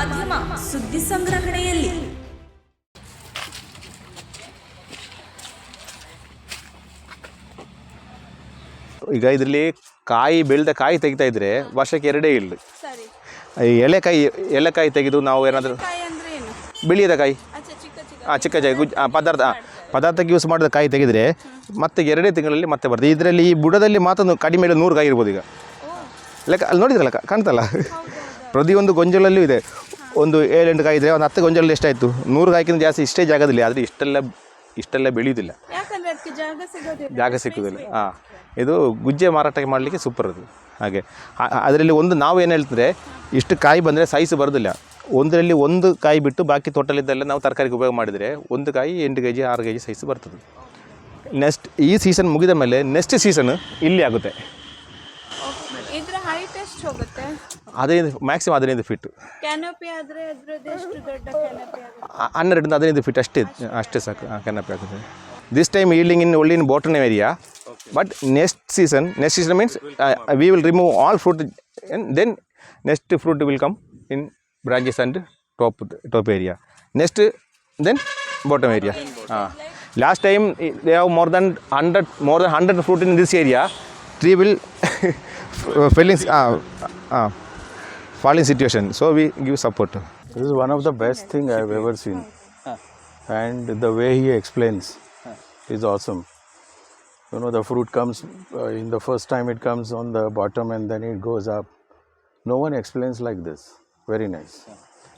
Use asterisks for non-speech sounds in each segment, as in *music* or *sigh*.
ಮಾಧ್ಯಮ ಸುದ್ದಿ ಸಂಗ್ರಹಣೆಯಲ್ಲಿ. ಈಗ ಇದರಲ್ಲಿ ಕಾಯಿ ಬೆಳೆದ ಕಾಯಿ ತೆಗಿತಾ ಇದ್ರೆ ವರ್ಷಕ್ಕೆ ಎರಡೇ ಇಲ್ಲ. ಈ ಎಲೆಕಾಯಿ ಎಲೆಕಾಯಿ ತೆಗೆದು ನಾವು ಏನಾದರೂ ಬಿಳಿಯದ ಕಾಯಿ. ಅಚ್ಚಾ ಚಿಕ್ಕ ಜಾಗ ಗುಜ್ ಪದಾರ್ಥ ಪದಾರ್ಥಕ್ಕೆ ಯೂಸ್ ಮಾಡಿದ ಕಾಯಿ ತೆಗೆದರೆ ಮತ್ತೆ ಎರಡೇ ತಿಂಗಳಲ್ಲಿ ಮತ್ತೆ ಬರ್ತದೆ. ಇದರಲ್ಲಿ ಈ ಬುಡದಲ್ಲಿ ಮಾತ್ರ ಕಡಿಮೆ ನೂರು ಕಾಯಿ ಇರ್ಬೋದು ಈಗ. ಲೆಕ್ಕ ಅಲ್ಲಿ ನೋಡಿದ್ರಲ್ಲ ಕಾಣ್ತಲ್ಲ? ಪ್ರತಿಯೊಂದು ಗೊಂಜಲಲ್ಲೂ ಇದೆ. ಒಂದು ಏಳೆಂಟು ಕಾಯಿ ಇದ್ದರೆ ಒಂದು ಹತ್ತು ಗೊಂಜಲಲ್ಲಿ ಎಷ್ಟಾಯಿತು ನೂರು ಕಾಯಿಕಿಂತ ಜಾಸ್ತಿ ಇಷ್ಟೇ ಜಾಗದಲ್ಲಿ ಆದರೆ ಇಷ್ಟೆಲ್ಲ ಇಷ್ಟೆಲ್ಲ ಬೆಳೆಯುವುದಿಲ್ಲ ಜಾಗ ಸಿಕ್ಕುದಿಲ್ಲ ಹಾಂ. ಇದು ಗುಜ್ಜೆ ಮಾರಾಟಕ್ಕೆ ಮಾಡಲಿಕ್ಕೆ ಸೂಪರ್ ಅದು. ಹಾಗೆ. ಅದರಲ್ಲಿ ಒಂದು ನಾವು ಏನು ಹೇಳ್ತಿದ್ರೆ ಇಷ್ಟು ಕಾಯಿ ಬಂದರೆ ಸೈಜ್ ಬರೋದಿಲ್ಲ. ಒಂದರಲ್ಲಿ ಒಂದು ಕಾಯಿ ಬಿಟ್ಟು ಬಾಕಿ ತೋಟಲಿದ್ದೆಲ್ಲ ನಾವು ತರಕಾರಿಗೆ ಉಪಯೋಗ ಮಾಡಿದರೆ ಒಂದು ಕಾಯಿ ಎಂಟು ಕೆ ಜಿ ಆರು ಕೆ ಜಿ ಸೈಜ್ ಬರ್ತದೆ. ನೆಕ್ಸ್ಟ್ ಈ ಸೀಸನ್ ಮುಗಿದ ಮೇಲೆ ನೆಕ್ಸ್ಟ್ ಸೀಸನ್ ಇಲ್ಲಿ ಆಗುತ್ತೆ. Okay. ಇದ್ರ ಹೈಟ್ ಎಷ್ಟು ಹೋಗುತ್ತೆ ಹದಿನೈದು ಮ್ಯಾಕ್ಸಿಮಮ್ ಹದಿನೈದು ಫೀಟ್ ಕ್ಯಾನೋಪಿ ಆದ್ರೆ ಅದ್ರದ್ದು ಎಷ್ಟು ದೊಡ್ಡ ಕ್ಯಾನೋಪಿ ಆಗುತ್ತೆ? ಹನ್ನೆರಡರಿಂದ ಹದಿನೈದು ಫೀಟ್ ಅಷ್ಟೇ ಅಷ್ಟೇ ಸಾಕು ಕೆನಪಿ ಆಗುತ್ತೆ. This time yielding in only in bottom area but next season next season means we will remove all fruit then next fruit will come in branches and top top area next then bottom area ಹಾಂ last time they have more than hundred more than hundred fruit in this area tree will felling falling situation so we give support This is one of the best thing I've ever seen. And the way he explains is awesome. You know, the fruit comes uh, in the first time it comes on the bottom and then it goes up. No one explains like this. Very nice.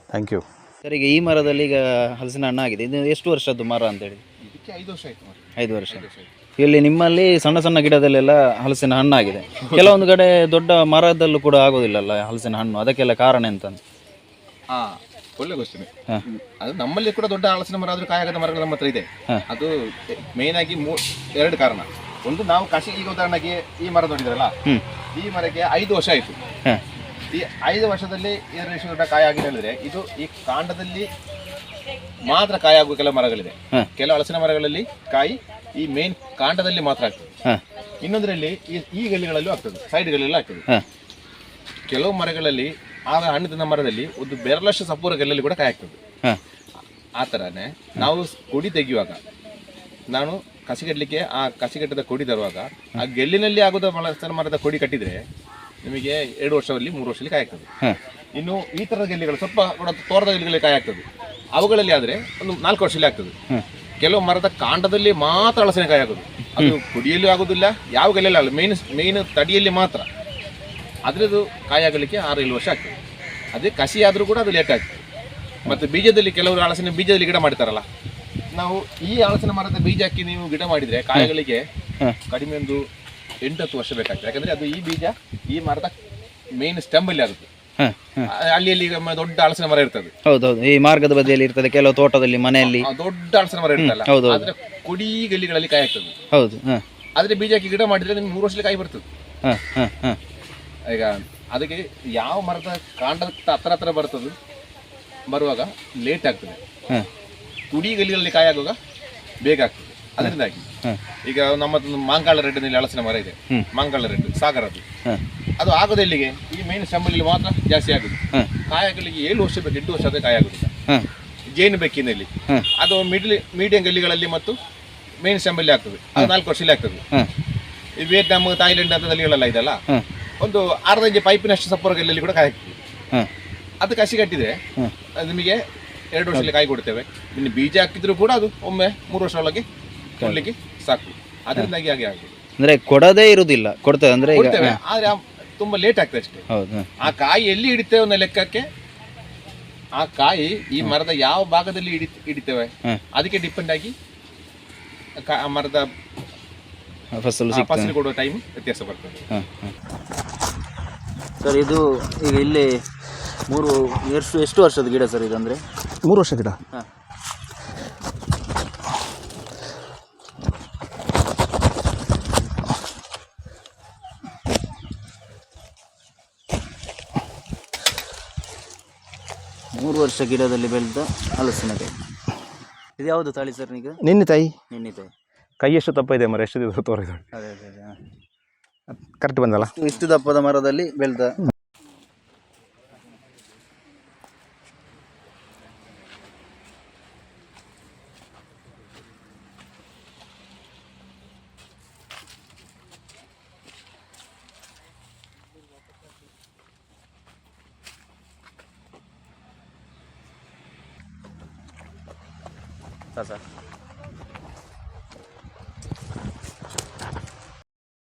Thank you. Sir ಈಗ ಈ ಮರದಲ್ಲಿ ಈಗ ಹಲಸಿನ ಹಣ್ಣು ಆಗಿದೆ ಇದು ಎಷ್ಟು ವರ್ಷದ್ದು ಮರ ಅಂತೇಳಿ ಐದು ವರ್ಷ ಇಲ್ಲಿ ನಿಮ್ಮಲ್ಲಿ ಸಣ್ಣ ಸಣ್ಣ ಗಿಡದಲ್ಲೆಲ್ಲ ಹಲಸಿನ ಹಣ್ಣಾಗಿದೆ. ಕೆಲವೊಂದು ಕಡೆ ದೊಡ್ಡ ಮರದಲ್ಲೂ ಕೂಡ ಆಗೋದಿಲ್ಲಲ್ಲ ಹಲಸಿನ ಹಣ್ಣು. ಅದಕ್ಕೆಲ್ಲ ಕಾರಣ ಎಂತ ಹಾ ಒಳ್ಳೆ ಕ್ವಶನ್ ಅದು ನಮ್ಮಲ್ಲಿ ಕೂಡ ದೊಡ್ಡ ಹಲಸಿನ ಮರ ಆದ್ರೂ ಕಾಯಾಗದ ಮರಗಳು ನಮ್ಮ ಹತ್ರ ಇದೆ ಅದು ಮೇನ್ ಆಗಿ ಎರಡು ಕಾರಣ. ಒಂದು ನಾವು ಕಸಿ ಈಗ ಉದಾಹರಣೆಗೆ ಈ ಮರ ನೋಡಿದ್ರಲ್ಲ? ಈ ಮರಕ್ಕೆ ಐದು ವರ್ಷ ಆಯ್ತು. ಈ ಐದು ವರ್ಷದಲ್ಲಿ ಎರಡು ಎಷ್ಟು ದೊಡ್ಡ ಕಾಯ ಆಗಿದೆ ಹೇಳಿದ್ರೆ ಇದು ಈ ಕಾಂಡದಲ್ಲಿ ಮಾತ್ರ ಕಾಯಾಗುವ ಕೆಲವು ಮರಗಳಿದೆ. ಕೆಲವು ಹಲಸಿನ ಮರಗಳಲ್ಲಿ ಕಾಯಿ ಈ ಮೇನ್ ಕಾಂಡದಲ್ಲಿ ಮಾತ್ರ ಆಗ್ತದೆ. ಇನ್ನೊಂದರಲ್ಲಿ ಈ ಈ ಗಲ್ಲಿಗಳಲ್ಲೂ ಆಗ್ತದೆ ಸೈಡ್ಗಳಲ್ಲೂ ಆಗ್ತದೆ. ಕೆಲವು ಮರಗಳಲ್ಲಿ ಆ ಹಣ್ಣು ತಿಂದ ಮರದಲ್ಲಿ ಒಂದು ಬೆರಳಷ್ಟು ಸಪೂರ ಗಲ್ಲಲ್ಲಿ ಕೂಡ ಕಾಯಿ ಆಗ್ತದೆ ಆ ಥರನೇ ನಾವು ಕೊಡಿ ತೆಗೆಯುವಾಗ ನಾನು ಕಸಿಗಡ್ಲಿಕ್ಕೆ ಆ ಕಸಿ ಕಸಿಗಟ್ಟದ ಕೊಡಿ ತರುವಾಗ ಆ ಗೆಲ್ಲಿನಲ್ಲಿ ಆಗೋದ ಮಳಸ್ತನ ಮರದ ಕೊಡಿ ಕಟ್ಟಿದ್ರೆ ನಿಮಗೆ ಎರಡು ವರ್ಷದಲ್ಲಿ ಮೂರು ವರ್ಷದಲ್ಲಿ ಕಾಯಿ ಆಗ್ತದೆ ಇನ್ನು ಈ ಥರದ ಗೆಲ್ಲಿಗಳು ಸ್ವಲ್ಪ ತೋರದ ಗೆಲ್ಲಿಗಳಲ್ಲಿ ಕಾಯಿ ಆಗ್ತದೆ ಅವುಗಳಲ್ಲಿ ಆದರೆ ಒಂದು ನಾಲ್ಕು ವರ್ಷದಲ್ಲಿ ಆಗ್ತದೆ. ಕೆಲವು ಮರದ ಕಾಂಡದಲ್ಲಿ ಮಾತ್ರ ಹಳಸಿನಕಾಯಿ ಆಗೋದು. ಅದು ಕುಡಿಯಲು ಆಗೋದಿಲ್ಲ ಯಾವ ಗಲೆಯಲ್ಲಿ ಆಗಲ್ಲ ಮೇನ್ ಮೇನ್ ತಡಿಯಲ್ಲಿ ಮಾತ್ರ. ಅದ್ರದ್ದು ಕಾಯಿ ಆಗಲಿಕ್ಕೆ ಆರು ಏಳು ವರ್ಷ ಆಗ್ತದೆ. ಅದೇ ಕಸಿ ಆದರೂ ಕೂಡ ಅದು ಲೇಟ್ ಆಗ್ತದೆ. ಮತ್ತು ಬೀಜದಲ್ಲಿ ಕೆಲವರು ಹಳಸಿನ ಬೀಜದಲ್ಲಿ ಗಿಡ ಮಾಡ್ತಾರಲ್ಲ ನಾವು ಈ ಹಳಸಿನ ಮರದ ಬೀಜ ಹಾಕಿ ನೀವು ಗಿಡ ಮಾಡಿದರೆ ಕಾಯಿಗಳಿಗೆ ಕಡಿಮೆ ಒಂದು ಎಂಟತ್ತು ವರ್ಷ ಬೇಕಾಗ್ತದೆ. ಯಾಕಂದರೆ ಅದು ಈ ಬೀಜ ಈ ಮರದ ಮೇನ್ ಸ್ಟೆಂಬಲ್ಲಿ ಆಗುತ್ತೆ. ಅಲ್ಲಿ ಅಲ್ಲಿ ದೊಡ್ಡ ಹಲಸಿನ ಮರ ಇರ್ತದೆ. ಹೌದೌದು. ಈ ಮಾರ್ಗದ ಬದಿಯಲ್ಲಿ ಇರ್ತದೆ ಕೆಲವು ತೋಟದಲ್ಲಿ ಮನೆಯಲ್ಲಿ. ದೊಡ್ಡ ಹಲಸಿನ ಮರ ಇರ್ತಲ್ಲ ಹೌದು. ಆದ್ರೆ ಕೊಡಿ ಗಲ್ಲಿಗಳಲ್ಲಿ ಕಾಯಿ ಆಗ್ತದೆ ಹೌದು ಆದ್ರೆ ಬೀಜ ಹಾಕಿ ಗಿಡ ಮಾಡಿದ್ರೆ ನಿಮ್ಗೆ ಮೂರು ವರ್ಷದಲ್ಲಿ ಕಾಯಿ ಬರ್ತದೆ. ಹಾಂ ಹಾಂ ಹಾಂ ಈಗ ಅದಕ್ಕೆ ಯಾವ ಮರದ ಕಾಂಡದ ಹತ್ರ ಹತ್ರ ಬರ್ತದೆ ಬರುವಾಗ ಲೇಟ್ ಆಗ್ತದೆ. ಹಾಂ ಕುಡಿ ಗಲ್ಲಿಗಳಲ್ಲಿ ಕಾಯಿ ಆಗುವಾಗ ಬೇಗ ಆಗ್ತದೆ. ಅದರಿಂದಾಗಿ. ಈಗ ನಮ್ಮದು ಮಾಂಕಾಳ ರೆಡ್ಡಿನಲ್ಲಿ ಹಲಸಿನ ಮರ ಇದೆ. ಮಾಂಕಾಳ ರೆಡ್ ಸಾಗರದ್ದು ಅದು. ಆಗೋದು ಎಲ್ಲಿಗೆ? ಈ ಮೇನ್ ಸಂಬಳಿ ಮಾತ್ರ ಜಾಸ್ತಿ ಆಗುದು. ಕಾಯಗಳಿಗೆ ಕಾಯಿ ಏಳು ವರ್ಷ ಬೇಕು ಎಂಟು ವರ್ಷ ಅದೇ ಕಾಯಿ ಆಗುದಿಲ್ಲ. ಜೇನು ಬೆಕ್ಕಿನಲ್ಲಿ. ಅದು ಮಿಡ್ಲ್ ಮೀಡಿಯಂ ಗಲ್ಲಿಗಳಲ್ಲಿ ಮತ್ತು ಮೇನ್ ಸಂಬಳಿ ಆಗ್ತದೆ. ಅದು ನಾಲ್ಕು ವರ್ಷದಲ್ಲಿ ಆಗ್ತದೆ. ಈ ವಿಯೆಟ್ನಾಮ್ ಥಾಯ್ಲೆಂಡ್ ಅಂತ ಗಲ್ಲಿಗಳೆಲ್ಲ ಇದೆಲ್ಲ ಒಂದು ಅರ್ಧ ಇಂಚು ಪೈಪಿನಷ್ಟು ಸಪ್ಪರ ಗಲ್ಲಿಯಲ್ಲಿ ಕೂಡ ಕಾಯಿ ಆಗ್ತದೆ. ಅದು ಕಸಿ ಕಟ್ಟಿದ್ರೆ ನಿಮಗೆ ಎರಡು ವರ್ಷದಲ್ಲಿ ಕಾಯಿ ಕೊಡ್ತೇವೆ. ಇನ್ನು ಬೀಜ ಹಾಕಿದ್ರು ಕೂಡ ಅದು ಒಮ್ಮೆ ಮೂರು ವರ್ಷ ಒಳಗೆ ಕೊಡ್ಲಿಕ್ಕೆ ಸಾಕು. ಅದರಿಂದಾಗಿ ಹಾಗೆ ಆಗುದು. ಅಂದ್ರೆ ಕೊಡದೇ ಇರುವುದಿಲ್ಲ. ಕೊಡ್ತೇವೆ ಅಂದ್ರೆ ಈಗ ಕೊಡ್ತೇವೆ. ಆದ್ರೆ ಆ ತುಂಬಾ ಲೇಟ್ ಆಗ್ತದೆ ಅಷ್ಟೇ. ಹೌದು ಆ ಕಾಯಿ ಎಲ್ಲಿ ಹಿಡಿತೇವೆ ಅನ್ನೋ ಲೆಕ್ಕಕ್ಕೆ ಆ ಕಾಯಿ ಈ ಮರದ ಯಾವ ಭಾಗದಲ್ಲಿ ಹಿಡಿ ಹಿಡಿತೇವೆ? ಹ್ಮ್. ಅದಕ್ಕೆ ಡಿಪೆಂಡ್ ಆಗಿ ಕಾ- ಆ ಮರದ ಫಸಲು ಆ ಸಿಗ್ತದೆ. ಫಸಲು ಕೊಡುವ ಟೈಮ್ ವ್ಯತ್ಯಾಸ ಬರ್ತದೆ. ಸರ್ ಇದು ಈಗ ಇಲ್ಲಿ ಮೂರು ಎಷ್ಟು ಎಷ್ಟು ವರ್ಷದ ಗಿಡ ಸರ್ ಇದಂದ್ರೆ ಮೂರು ವರ್ಷ ಗಿಡ. ಹಾಂ. ವರ್ಷ ಗಿಡದಲ್ಲಿ ಬೆಳೆದ ಹಲಸಿನಕಾಯಿ. ಇದು ಯಾವುದು ತಾಳಿ ಸರ್ ನೀವು ನಿನ್ನೆ ತಾಯಿ. ನಿನ್ನೆ ತಾಯಿ. ಕೈ ಎಷ್ಟು ತಪ್ಪ ಇದೆ ಮರ? ಎಷ್ಟು ದಿವಸ ತೋರಿದ್ರು ಅದೇ ಅದೇ ಅದೇ. ಕರೆಕ್ಟ್ ಬಂದಲ್ಲ? ಇಷ್ಟು ದಪ್ಪದ ಮರದಲ್ಲಿ ಬೆಳೆದ ಕಸ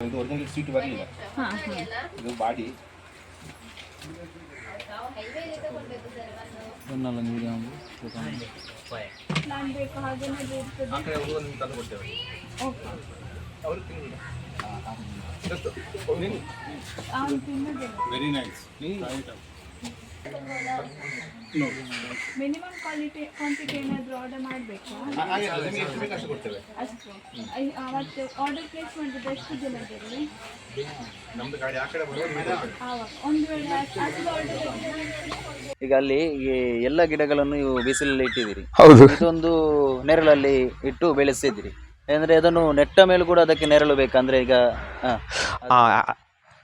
ಇದು ಒರಿಜಿನಲ್ ಸೀಟ್ ಬರಲಿಲ್ಲ ಇದು ಬಾಡಿ. ನಾನು ಬೇಕು ಹಾಗೇನೆ ಬೇಕು ಆ ಕಡೆ ಹೋಗುವ ನಿಮ್ಗೆ ತಂದು ಕೊಡ್ತೇವೆ. ಅವ್ರಿಗೆ ತಿನ್ನುವುದಿಲ್ಲ? Just ನೀನು ಅವ್ನು ತಿನ್ನೋದಿಲ್ಲ. ಮಿನಿಮಮ್ ಕ್ವಾಲಿಟಿ ಕ್ವಾಂಟಿಟಿ ಏನಾದರೂ ಆರ್ಡರ್ ಮಾಡಬೇಕಾ? ಅಷ್ಟು ಅವತ್ತು ಆರ್ಡರ್ ಪ್ಲೇಸ್ ಮಾಡಿದ್ದು ಎಷ್ಟು ಜನ. ಆವಾಗ ಒಂದು ವೇಳೆ ಅಷ್ಟು ಆರ್ಡರ್ ಈಗ ಅಲ್ಲಿ ಈ ಎಲ್ಲ ಗಿಡಗಳನ್ನು ನೀವು ಬಿಸಿಲಲ್ಲಿ ಇಟ್ಟಿದ್ದೀರಿ. ಹೌದು. ಇದೊಂದು ನೆರಳಲ್ಲಿ ಇಟ್ಟು ಬೆಳೆಸಿದ್ರಿ ಅಂದ್ರೆ ಅದನ್ನು ನೆಟ್ಟ ಮೇಲೆ ಕೂಡ ಅದಕ್ಕೆ ನೆರಳು ಬೇಕಂದ್ರೆ ಈಗ ಹಾ. ಆ,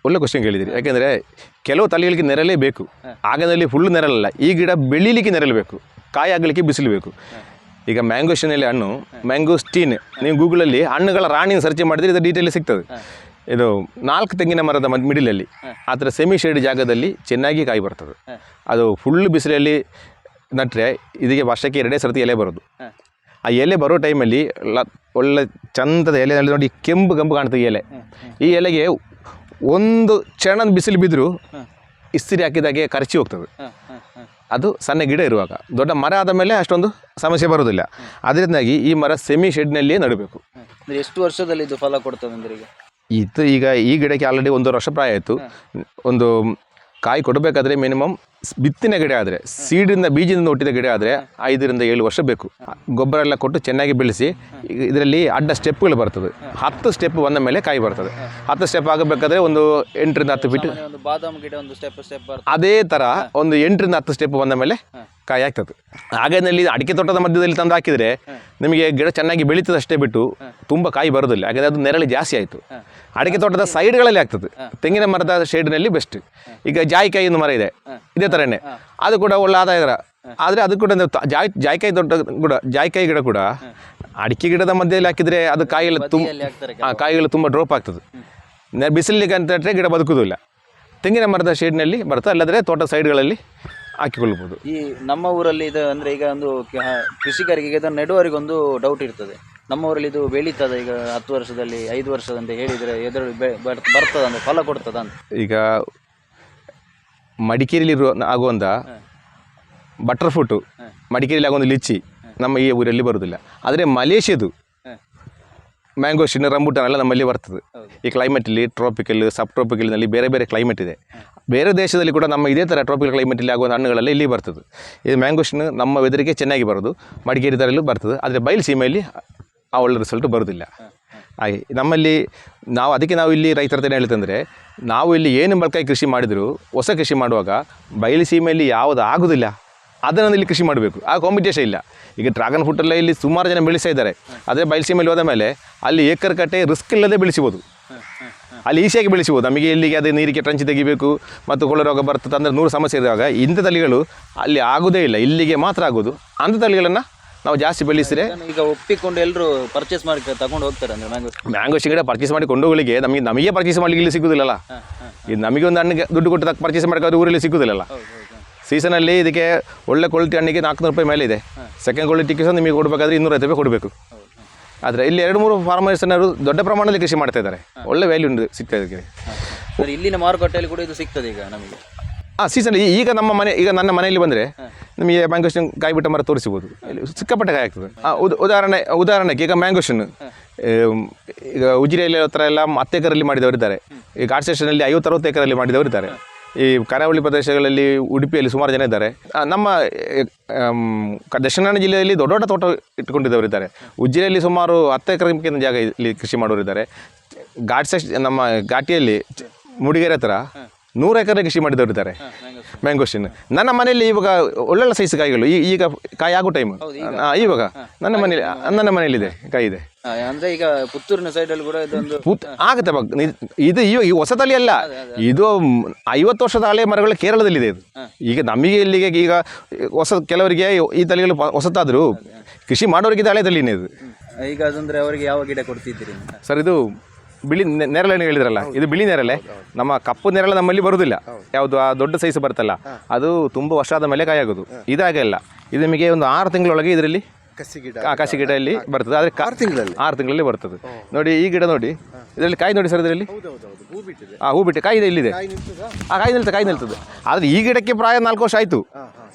ಒಳ್ಳೆ ಕ್ವಶನ್ ಕೇಳಿದಿರಿ. ಯಾಕೆಂದರೆ ಕೆಲವು ತಳಿಗಳಿಗೆ ನೆರಲೇ ಬೇಕು. ಆಗದಲ್ಲಿ ಫುಲ್ ನೆರಳಲ್ಲ. ಈ ಗಿಡ ಬೆಳೀಲಿಕ್ಕೆ ನೆರಳಬೇಕು. ಕಾಯಿ ಆಗಲಿಕ್ಕೆ ಬಿಸಿಲು ಬೇಕು ಈಗ ಮ್ಯಾಂಗೋಸ್ಟಿನಲ್ಲಿ ಹಣ್ಣು ಮ್ಯಾಂಗೋಸ್ಟೀನ್ ನೀವು ಗೂಗಲಲ್ಲಿ ಹಣ್ಣುಗಳ ರಾಣಿನ ಸರ್ಚ್ ಮಾಡಿದರೆ ಇದು ಡೀಟೇಲ್ ಸಿಗ್ತದೆ. ಇದು ನಾಲ್ಕು ತೆಂಗಿನ ಮರದ ಮದ್ ಮಿಡಿಲಲ್ಲಿ ಆ ಥರ ಸೆಮಿ ಶೇಡ್ ಜಾಗದಲ್ಲಿ ಚೆನ್ನಾಗಿ ಕಾಯಿ ಬರ್ತದೆ. ಅದು ಫುಲ್ ಬಿಸಿಲಲ್ಲಿ ನಟ್ಟರೆ ಇದಕ್ಕೆ ವರ್ಷಕ್ಕೆ ಎರಡೇ ಸರ್ತಿ ಎಲೆ ಬರೋದು. ಆ ಎಲೆ ಬರೋ ಟೈಮಲ್ಲಿ ಲ ಒಳ್ಳೆ ಚಂದದ ಎಲೆ ನೋಡಿ ಕೆಂಪು ಕೆಂಪು ಕಾಣ್ತದೆ ಈ ಎಲೆ. ಈ ಎಲೆಗೆ ಒಂದು ಕ್ಷಣದ ಬಿಸಿಲು ಬಿದ್ದರೂ ಇಸ್ತ್ರಿ ಹಾಕಿದಾಗೆ ಕರಚಿ ಹೋಗ್ತದೆ. ಅದು ಸಣ್ಣ ಗಿಡ ಇರುವಾಗ. ದೊಡ್ಡ ಮರ ಆದ ಮೇಲೆ ಅಷ್ಟೊಂದು ಸಮಸ್ಯೆ ಬರೋದಿಲ್ಲ ಅದರಿಂದಾಗಿ ಈ ಮರ ಸೆಮಿ ಶೆಡ್ನಲ್ಲಿಯೇ ನಡಬೇಕು. ಎಷ್ಟು ವರ್ಷದಲ್ಲಿ ಇದು ಫಲ ಕೊಡ್ತದೆ ಅಂದ್ರೆ ಈಗ? ಇದು ಈಗ ಈ ಗಿಡಕ್ಕೆ ಆಲ್ರೆಡಿ ಒಂದು ವರ್ಷ ಪ್ರಾಯ ಆಯಿತು. ಒಂದು ಕಾಯಿ ಕೊಡಬೇಕಾದ್ರೆ ಮಿನಿಮಮ್ ಬಿತ್ತಿನ ಗಿಡ ಆದರೆ ಸೀಡಿಂದ ಬೀಜದಿಂದ ಹುಟ್ಟಿದ ಗಿಡ ಆದರೆ ಐದರಿಂದ ಏಳು ವರ್ಷ ಬೇಕು. ಗೊಬ್ಬರ ಎಲ್ಲ ಕೊಟ್ಟು ಚೆನ್ನಾಗಿ ಬೆಳೆಸಿ ಇದರಲ್ಲಿ ಅಡ್ಡ ಸ್ಟೆಪ್ಗಳು ಬರ್ತದೆ. ಹತ್ತು ಸ್ಟೆಪ್ ಬಂದ ಮೇಲೆ ಕಾಯಿ ಬರ್ತದೆ. ಹತ್ತು ಸ್ಟೆಪ್ ಆಗಬೇಕಾದ್ರೆ ಒಂದು ಎಂಟರಿಂದ ಹತ್ತು ಫೀಟ್ ಬಾದಾಮ್ ಗಿಡ ಒಂದು ಸ್ಟೆಪ್ ಸ್ಟೆಪ್ ಅದೇ ಥರ ಒಂದು ಎಂಟರಿಂದ ಹತ್ತು ಸ್ಟೆಪ್ ಬಂದ ಮೇಲೆ ಕಾಯಿ ಆಗ್ತದೆ. ಹಾಗೇನಲ್ಲಿ ಅಡಿಕೆ ತೋಟದ ಮಧ್ಯದಲ್ಲಿ ತಂದು ಹಾಕಿದರೆ ನಿಮಗೆ ಗಿಡ ಚೆನ್ನಾಗಿ ಬೆಳೀತದಷ್ಟೇ ಬಿಟ್ಟು ತುಂಬ ಕಾಯಿ ಬರೋದಿಲ್ಲ. ಹಾಗೆ ಅದು ನೆರಳು ಜಾಸ್ತಿ ಆಯಿತು. ಅಡಿಕೆ ತೋಟದ ಸೈಡ್ಗಳಲ್ಲಿ ಆಗ್ತದೆ. ತೆಂಗಿನ ಮರದ ಶೇಡ್ನಲ್ಲಿ ಬೆಸ್ಟ್ ಈಗ ಜಾಯಿಕಾಯಿ ಒಂದು ಮರ ಇದೆ. ಇದೇ ಥರನೇ ಅದು ಕೂಡ ಒಳ್ಳೆ ಆದಾಯ ದರ ಆದರೆ ಅದು ಕೂಡ ಜಾಯ್ ಜಾಯ್ಕಾಯಿ ದೊಡ್ಡ ಕೂಡ ಜಾಯ್ಕಾಯಿ ಗಿಡ ಕೂಡ ಅಡಿಕೆ ಗಿಡದ ಮಧ್ಯದಲ್ಲಿ ಹಾಕಿದರೆ ಅದು ಕಾಯಿಗಳು ತುಂಬ ಕಾಯಿಗಳು ತುಂಬ ಡ್ರಾಪ್ ಆಗ್ತದೆ. ಬಿಸಿಲಿಗೆ ಅಂತ ಹೇಳಿದ್ರೆ ಗಿಡ ಬದುಕುವುದಿಲ್ಲ ತೆಂಗಿನ ಮರದ ಶೇಡ್ನಲ್ಲಿ ಬರ್ತದೆ ಅಲ್ಲದ್ರೆ ತೋಟ ಸೈಡ್ಗಳಲ್ಲಿ ಹಾಕಿಕೊಳ್ಬೋದು ಈ ನಮ್ಮ ಊರಲ್ಲಿ ಇದು ಅಂದ್ರೆ ಈಗ ಒಂದು ಕೃಷಿಕರಿಗೆ ಇದನ್ನು ನೆಡುವರಿಗೊಂದು ಒಂದು ಡೌಟ್ ಇರ್ತದೆ. ನಮ್ಮ ಊರಲ್ಲಿ ಇದು ಬೆಳೀತದೆ ಈಗ ಹತ್ತು ವರ್ಷದಲ್ಲಿ ಐದು ವರ್ಷದಂತ ಹೇಳಿದ್ರೆ ಎದುರು ಬರ್ತದ ಅಂತ ಫಲ ಕೊಡ್ತದ ಅಂತ ಈಗ ಮಡಿಕೇರಿಯಲ್ಲಿ ಇರುವ ಆಗುವಂಥ ಬಟರ್ ಫ್ರೂಟು ಮಡಿಕೇರಿಯಲ್ಲಿ ಆಗುವಂಥ ಲಿಚ್ಚಿ ನಮ್ಮ ಈ ಊರಲ್ಲಿ ಬರುವುದಿಲ್ಲ ಆದರೆ ಮಲೇಷ್ಯಾದು ಮ್ಯಾಂಗೋ ಶಿನ್ನ ರಂಬುಟಾನ್ ಎಲ್ಲ ನಮ್ಮಲ್ಲಿ ಬರ್ತದೆ. ಈ ಕ್ಲೈಮೇಟಲ್ಲಿ ಟ್ರಾಪಿಕಲ್ ಸಬ್ ಟ್ರಾಪಿಕಲ್ನಲ್ಲಿ ಬೇರೆ ಬೇರೆ ಕ್ಲೈಮೇಟ್ ಇದೆ. ಬೇರೆ ದೇಶದಲ್ಲಿ ಕೂಡ ನಮ್ಮ ಇದೇ ಥರ ಟ್ರಾಪಿಕಲ್ ಕ್ಲೈಮೇಟಲ್ಲಿ ಆಗುವಂಥ ಹಣ್ಣುಗಳೆಲ್ಲ ಇಲ್ಲಿ ಬರ್ತದೆ. ಇದು ಮ್ಯಾಂಗೋ ಶಿನ್ನ ನಮ್ಮ ವೆದರಿಗೆ ಚೆನ್ನಾಗಿ ಬರೋದು. ಮಡಿಕೇರಿ ಥರಲ್ಲೂ ಬರ್ತದೆ. ಆದರೆ ಬಯಲು ಸೀಮೆಯಲ್ಲಿ ಆ ಒಳ್ಳೆ ರಿಸಲ್ಟ್ ಬರೋದಿಲ್ಲ. ಹಾಗೆ ನಮ್ಮಲ್ಲಿ ನಾವು ಅದಕ್ಕೆ ನಾವು ಇಲ್ಲಿ ರೈತರ ಹತ್ರ ಹೇಳ್ತಂದರೆ ನಾವು ಇಲ್ಲಿ ಏನು ಬಳಕಾಯಿ ಕೃಷಿ ಮಾಡಿದರೂ ಹೊಸ ಕೃಷಿ ಮಾಡುವಾಗ ಬಯಲು ಸೀಮೆಯಲ್ಲಿ ಯಾವುದು ಆಗೋದಿಲ್ಲ. ಅದನ್ನು ಇಲ್ಲಿ ಕೃಷಿ ಮಾಡಬೇಕು. ಆ ಕಾಂಪಿಟೇಷನ್ ಇಲ್ಲ. ಈಗ ಡ್ರಾಗನ್ ಫ್ರೂಟೆಲ್ಲ ಇಲ್ಲಿ ಸುಮಾರು ಜನ ಬೆಳೆಸ್ತಾ ಇದ್ದಾರೆ. ಆದರೆ ಬಯಲುಸೀಮೆಯಲ್ಲಿ ಹೋದ ಮೇಲೆ ಅಲ್ಲಿ ಏಕರ್ ಕಟ್ಟೆ ರಿಸ್ಕ್ ಇಲ್ಲದೆ ಬೆಳೆಸ್ಬೋದು. ಅಲ್ಲಿ ಈಸಿಯಾಗಿ ಬೆಳೆಸ್ಬೋದು. ನಮಗೆ ಇಲ್ಲಿಗೆ ಅದೇ ನೀರಿಗೆ ಟ್ರಂಚ್ ತೆಗಿಬೇಕು ಮತ್ತು ಕೊಳೆ ರೋಗ ಬರ್ತದೆ ಅಂದರೆ ನೂರು ಸಮಸ್ಯೆ ಇದ್ದಾಗ ಇಂಥ ತಳಿಗಳು ಅಲ್ಲಿ ಆಗೋದೇ ಇಲ್ಲ. ಇಲ್ಲಿಗೆ ಮಾತ್ರ ಆಗೋದು. ಅಂಥ ತಳಿಗಳನ್ನು ನಾವು ಜಾಸ್ತಿ ಬೆಳೆಸಿದ್ರೆ? ಈಗ ಒಪ್ಪಿಕೊಂಡು ಎಲ್ಲರೂ ಪರ್ಚೇಸ್ ಮಾಡಿ ತಗೊಂಡು ಹೋಗ್ತಾರೆ ಅಂದ್ರೆ ಮ್ಯಾಂಗೋ ಮ್ಯಾಂಗೋ ಸಿಂಗಡೆ ಪರ್ಚೇಸ್ ಮಾಡಿ ಕೊಂಡೋಗಲಿಕ್ಕೆ ನಮಗೆ ನಮಗೆ ಪರ್ಚೇಸ್ ಮಾಡ್ಲಿಕ್ಕೆ ಇಲ್ಲಿ ಸಿಗುದಿಲ್ಲಲ್ಲ ಇದು ನಮಗೆ ಒಂದು ಹಣ್ಣಿಗೆ ದುಡ್ಡು ಕೊಟ್ಟು ಪರ್ಚೇಸ್ ಅದು ಊರಲ್ಲಿ ಸಿಗೋದಿಲ್ಲಲ್ಲ? ಸೀಸನಲ್ಲಿ ಇದಕ್ಕೆ ಒಳ್ಳೆ ಕ್ವಾಲಿಟಿ ಹಣ್ಣಿಗೆ ನಾಲ್ಕುನೂರು ರೂಪಾಯಿ ಮೇಲೆ ಇದೆ. ಸೆಕೆಂಡ್ ಕ್ವಾಲಿಟಿಗೆ ಸಹ ನಿಮಗೆ ಕೊಡಬೇಕಾದ್ರೆ ಇನ್ನೂರೈವತ್ತು ರೂಪಾಯಿ ಕೊಡಬೇಕು. ಆದರೆ ಇಲ್ಲಿ ಎರಡು ಮೂರು ಫಾರ್ಮರ್ಸ್ನವರು ದೊಡ್ಡ ಪ್ರಮಾಣದಲ್ಲಿ ಕೃಷಿ ಮಾಡ್ತಾ ಇದ್ದಾರೆ. ಒಳ್ಳೆ ವ್ಯಾಲ್ಯೂ ಉಂಟು ಸಿಗ್ತಾ ಇದಕ್ಕೆ. ಇಲ್ಲಿನ ಮಾರುಕಟ್ಟೆಯಲ್ಲಿ ಕೂಡ ಇದು ಸಿಗ್ತದೆ ಈಗ ನಮಗೆ. ಆ ಸೀಸನ್ ಈಗ ನಮ್ಮ ಮನೆ ಈಗ ನನ್ನ ಮನೆಯಲ್ಲಿ ಬಂದರೆ ನಿಮಗೆ ಮ್ಯಾಂಗೋಷನ್ ಕಾಯಿ ಬಿಟ್ಟ ಮರ ತೋರಿಸಬಹುದು ಸಿಕ್ಕಪಟ್ಟೆ ಕಾಯಿ ಆಗ್ತದೆ. ಉದಾಹರಣೆ ಉದಾಹರಣೆಗೆ ಈಗ ಮ್ಯಾಂಗೋಷನ್ ಈಗ ಉಜಿರೆಯಲ್ಲಿ ಹತ್ರ ಎಲ್ಲ ಹತ್ತು ಎಕರಲ್ಲಿ ಮಾಡಿದವರು ಇದ್ದಾರೆ. ಈ ಘಾಟ್ ಸ್ಟೇಷನಲ್ಲಿ ಐವತ್ತು ಅರವತ್ತು ಎಕರಲ್ಲಿ ಮಾಡಿದವರು ಇದ್ದಾರೆ. ಈ ಕರಾವಳಿ ಪ್ರದೇಶಗಳಲ್ಲಿ ಉಡುಪಿಯಲ್ಲಿ ಸುಮಾರು ಜನ ಇದ್ದಾರೆ. ನಮ್ಮ ದಕ್ಷಿಣ ಕನ್ನಡ ಜಿಲ್ಲೆಯಲ್ಲಿ ದೊಡ್ಡ ದೊಡ್ಡ ತೋಟ ಇಟ್ಕೊಂಡಿದ್ದವರು ಇದ್ದಾರೆ. ಉಜಿರೆಯಲ್ಲಿ ಸುಮಾರು ಹತ್ತು ಎಕರೆ ಜಾಗ ಇಲ್ಲಿ ಕೃಷಿ ಮಾಡೋರು ಇದ್ದಾರೆ. ಘಾಟ್ ನಮ್ಮ ಘಾಟಿಯಲ್ಲಿ ಮೂಡಿಗೆರೆ ಹತ್ರ ನೂರು ಎಕರೆ ಕೃಷಿ ಮಾಡಿದವರು ಇದ್ದಾರೆ. ಮ್ಯಾಂಗೋಸ್ಟಿನ್ ನನ್ನ ಮನೆಯಲ್ಲಿ ಇವಾಗ ಒಳ್ಳೊಳ್ಳೆ ಸೈಜ್ ಕಾಯಿಗಳು. ಈ- ಈಗ ಕಾಯಿ ಆಗೋ ಟೈಮ್ ಇವಾಗ. ನನ್ನ ಮನೆಯಲ್ಲಿ ನನ್ನ ಮನೆಯಲ್ಲಿದೆ ಕಾಯಿ ಇದೆ. ಅಂದ್ರೆ ಈಗ ಪುತ್ತೂರಿನ ಸೈಡಲ್ಲಿ ಕೂಡ ಇದೊಂದು ಪೂತ್ ಆಗುತ್ತೆ ಬಗ್ ನಿ- ಇದು ಇವಾಗ ಈ ಹೊಸ ತಳಿ ಅಲ್ಲ. ಇದು ಮ್, ಐವತ್ತು ವರ್ಷದ ಹಳೆ ಮರಗಳು ಕೇರಳದಲ್ಲಿದೆ ಇದು. ಈಗ ನಮಗೆ ಇಲ್ಲಿಗೆ ಈಗ ಹೊಸ ಕೆಲವರಿಗೆ ಈ ತಳಿಗಳು ಪ- ಹೊಸತಾದರೂ ಕೃಷಿ ಮಾಡೋರಿಗೆ ಇದು ಹಳೆ ತಳಿನೇ ಇದು. ಈಗ ಅದಂದ್ರೆ ಅವರಿಗೆ ಯಾವ ಗಿಡ ಕೊಡ್ತಿದ್ದೀರಿ ಸರ್ ಇದು ಬಿಳಿ ನೆ- ನೆರಳನ್ನು ಹೇಳಿದ್ರಲ್ಲ? ಇದು ಬಿಳಿ ನೆರಳೆ. ನಮ್ಮ ಕಪ್ಪು ನೆರಳೆ ನಮ್ಮಲ್ಲಿ ಬರುವುದಿಲ್ಲ ಯಾವುದು ಆ ದೊಡ್ಡ ಸೈಜ್ ಬರ್ತಲ್ಲ. ಅದು ತುಂಬ ವರ್ಷ ಆದ ಮೇಲೆ ಕಾಯಾಗೋದು. ಇದಾಗೆ ಇಲ್ಲ ಇದು ನಿಮಗೆ ಒಂದು ಆರು ತಿಂಗಳೊಳಗೆ ಇದರಲ್ಲಿ ಕಸಿ ಗಿಡ ಆ ಕಸಿ ಗಿಡ ಇಲ್ಲಿ ಬರ್ತದೆ. ಆದರೆ ಆರು ತಿಂಗಳಲ್ಲಿ. ಆರು ತಿಂಗಳಲ್ಲಿ ಬರ್ತದೆ. ನೋಡಿ ಈ ಗಿಡ ನೋಡಿ. ಇದರಲ್ಲಿ ಕಾಯಿ ನೋಡಿ ಸರ್ ಇದರಲ್ಲಿ? ಹೂ ಆ ಹೂ ಬಿಟ್ಟು. ಕಾಯಿ ಇದೆ ಇಲ್ಲಿದೆ ಆ ಕಾಯಿ ನಿಲ್ತದೆ ಕಾಯಿ ನಿಲ್ತದೆ. ಆದರೆ ಈ ಗಿಡಕ್ಕೆ ಪ್ರಾಯ ನಾಲ್ಕು ವರ್ಷ ಆಯಿತು.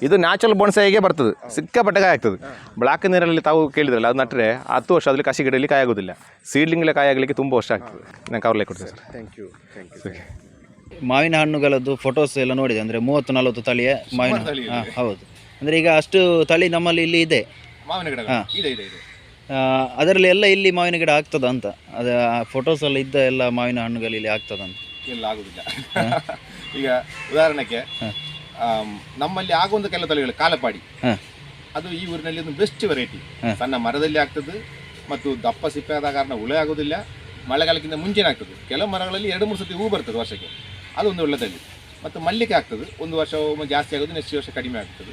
ಇದು ನ್ಯಾಚುರಲ್ ಬೊಣಸಾಯಿಗೆ ಬರ್ತದೆ. ಸಿಕ್ಕಾಪಟ್ಟೆ ಕಾಯಿ ಆಗ್ತದೆ. ಬ್ಲಾಕ್ ನೀರಲ್ಲಿ ತಾವು ಕೇಳಿದ್ರಲ್ಲ ಅದು ನಟ್ರೆ ಹತ್ತು ವರ್ಷ ಅದರಲ್ಲಿ ಕಸಿ ಗಿಡದಲ್ಲಿ ಕಾಯಿ ಆಗೋದಿಲ್ಲ. ಸೀಡ್ಲಿಂಗ್ಲೆ ಕಾಯಿ ಆಗಲಿಕ್ಕೆ ತುಂಬ ವರ್ಷ ಆಗ್ತದೆ. ನಾನು ಕವರ್ಲೆ ಕೊಡ್ತೇನೆ sir. Thank you thank you ಮಾವಿನ ಹಣ್ಣುಗಳದ್ದು ಫೋಟೋಸ್ ಎಲ್ಲ ನೋಡಿದೆ. ಅಂದರೆ ಮೂವತ್ತು ನಲವತ್ತು ತಳಿಯ ಮಾವಿನ ಹಾ, ಹೌದು. ಅಂದರೆ ಈಗ ಅಷ್ಟು ತಳಿ ನಮ್ಮಲ್ಲಿ ಇಲ್ಲಿ ಇದೆ. ಮಾವಿನ ಗಿಡ ಹಾ. ಇದೆ ಇದೆ ಇದೆ. ಅದರಲ್ಲಿ ಎಲ್ಲ ಇಲ್ಲಿ ಮಾವಿನ ಗಿಡ ಆಗ್ತದ ಅಂತ. ಅದ ಫೋಟೋಸ್ ಅಲ್ಲಿ ಇದ್ದ ಎಲ್ಲ ಮಾವಿನ ಹಣ್ಣುಗಳು ಇಲ್ಲಿ ಆಗ್ತದಂತ ಇಲ್ಲ ಆಗುದಿಲ್ಲ. *laughs* ಈಗ ಉದಾಹರಣೆಗೆ ಆಮ್, ನಮ್ಮಲ್ಲಿ ಆಗುವಂತ ಕೆಲವು ತಳಿಗಳು ಕಾಲಪಾಡಿ. ಹಾಂ. ಅದು ಈ ಊರಿನಲ್ಲಿ ಒಂದು ಬೆಸ್ಟ್ ವೆರೈಟಿ ಸಣ್ಣ ಮರದಲ್ಲಿ ಆಗ್ತದೆ ಮತ್ತು ದಪ್ಪ ಸಿಪ್ಪೆ ಆದ ಕಾರಣ ಉಳೆ ಆಗೋದಿಲ್ಲ ಮಳೆಗಾಲಕ್ಕಿಂತ ಮುಂಚೆನೇ ಆಗ್ತದೆ. ಕೆಲವು ಮರಗಳಲ್ಲಿ ಎರಡು ಮೂರು ಸತಿ ಹೂ ಬರ್ತದೆ ವರ್ಷಕ್ಕೆ. ಅದು ಒಂದು ಒಳ್ಳೆ ತಳಿ. ಮತ್ತು ಮಲ್ಲಿಗೆ ಆಗ್ತದೆ. ಒಂದು ವರ್ಷ ಒಮ್ಮೆ ಜಾಸ್ತಿ ಆಗೋದು ನೆಕ್ಸ್ಟ್ ವರ್ಷ ಕಡಿಮೆ ಆಗ್ತದೆ.